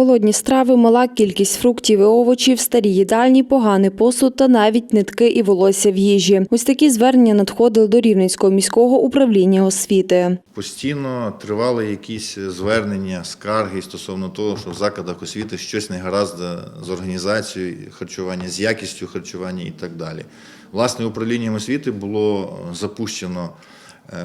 Холодні страви, мала кількість фруктів і овочів, старі їдальні, поганий посуд та навіть нитки і волосся в їжі. Ось такі звернення надходили до Рівненського міського управління освіти. Постійно тривали якісь звернення, скарги стосовно того, що в закладах освіти щось не гаразд з організацією харчування, з якістю харчування і так далі. Власне, управлінням освіти було запущено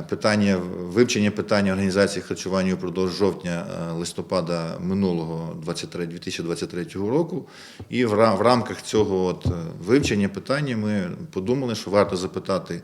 питання вивчення питання організації харчування упродовж жовтня-листопада минулого 23 2023 року. І в рамках цього от е, вивчення питання ми подумали, що варто запитати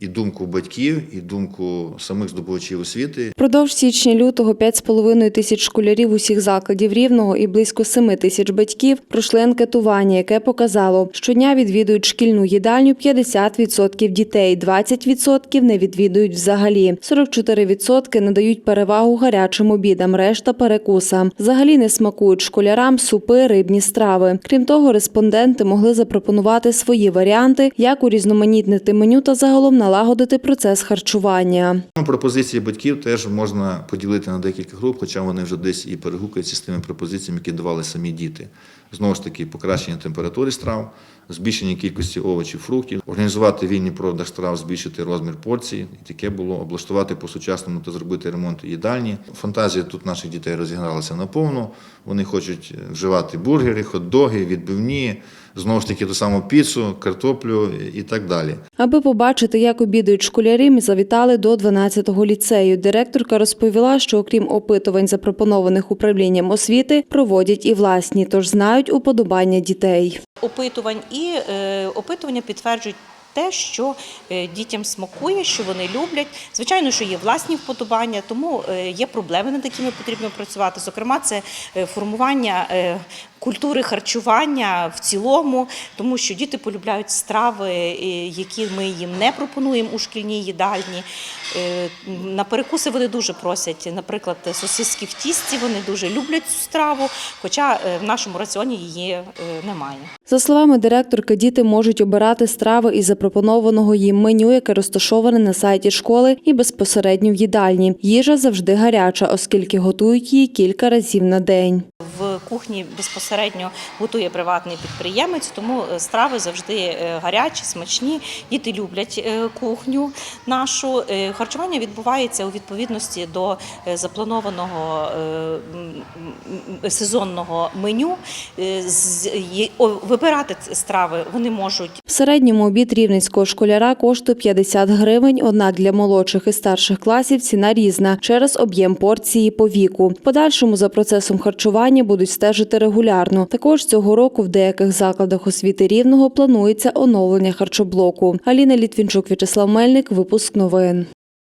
і думку батьків, і думку самих здобувачів освіти, Продовж січня-лютого 5,5 тисяч школярів усіх закладів Рівного і близько 7 тисяч батьків пройшли анкетування, яке показало, щодня відвідують шкільну їдальню 50% дітей, 20% не відвідують взагалі, 44% надають перевагу гарячим обідам, решта перекусам. Взагалі не смакують школярам супи, рибні страви. Крім того, респонденти могли запропонувати свої варіанти, як урізноманітнити меню та загалом налагодити процес харчування. Пропозиції батьків теж можна поділити на декілька груп, хоча вони вже десь і перегукуються з тими пропозиціями, які давали самі діти. Знову ж таки, покращення температури страв, збільшення кількості овочів, фруктів, організувати вільний продаж страв, збільшити розмір порцій. І таке було облаштувати по-сучасному та зробити ремонт їдальні. Фантазія тут наших дітей розігралася наповну. Вони хочуть вживати бургери, хот-доги, відбивні, знову ж таки ту саму піцу, картоплю і так далі. Аби побачити, як обідають школярі, ми завітали до 12-го ліцею. Директорка розповіла, що окрім опитувань, запропонованих управлінням освіти, проводять і власні, тож знають уподобання дітей. опитувань, і е, опитування підтверджують. Те, що е, дітям смакує, що вони люблять. Звичайно, що є власні вподобання, тому е, є проблеми, над якими потрібно працювати. Зокрема, це е, формування культури харчування в цілому, тому що діти полюбляють страви, які ми їм не пропонуємо у шкільній їдальні. На перекуси вони дуже просять, наприклад, сосиски в тісті. Вони дуже люблять цю страву, хоча в нашому раціоні її немає. За словами директорки, діти можуть обирати страви із запропонованого їм меню, яке розташоване на сайті школи і безпосередньо в їдальні. Їжа завжди гаряча, оскільки готують її кілька разів на день. Кухні безпосередньо готує приватний підприємець, тому е, страви завжди е, гарячі, смачні. Діти люблять е, кухню нашу. Харчування відбувається у відповідності до запланованого сезонного меню. Вибирати страви вони можуть В середньому обід рівненського школяра коштує 50 гривень, однак для молодших і старших класів ціна різна через об'єм порції по віку. В подальшому за процесом харчування будуть стежити регулярно. Також цього року в деяких закладах освіти рівного планується оновлення харчоблоку. Аліна Літвінчук, В'ячеслав Мельник, випуск новин.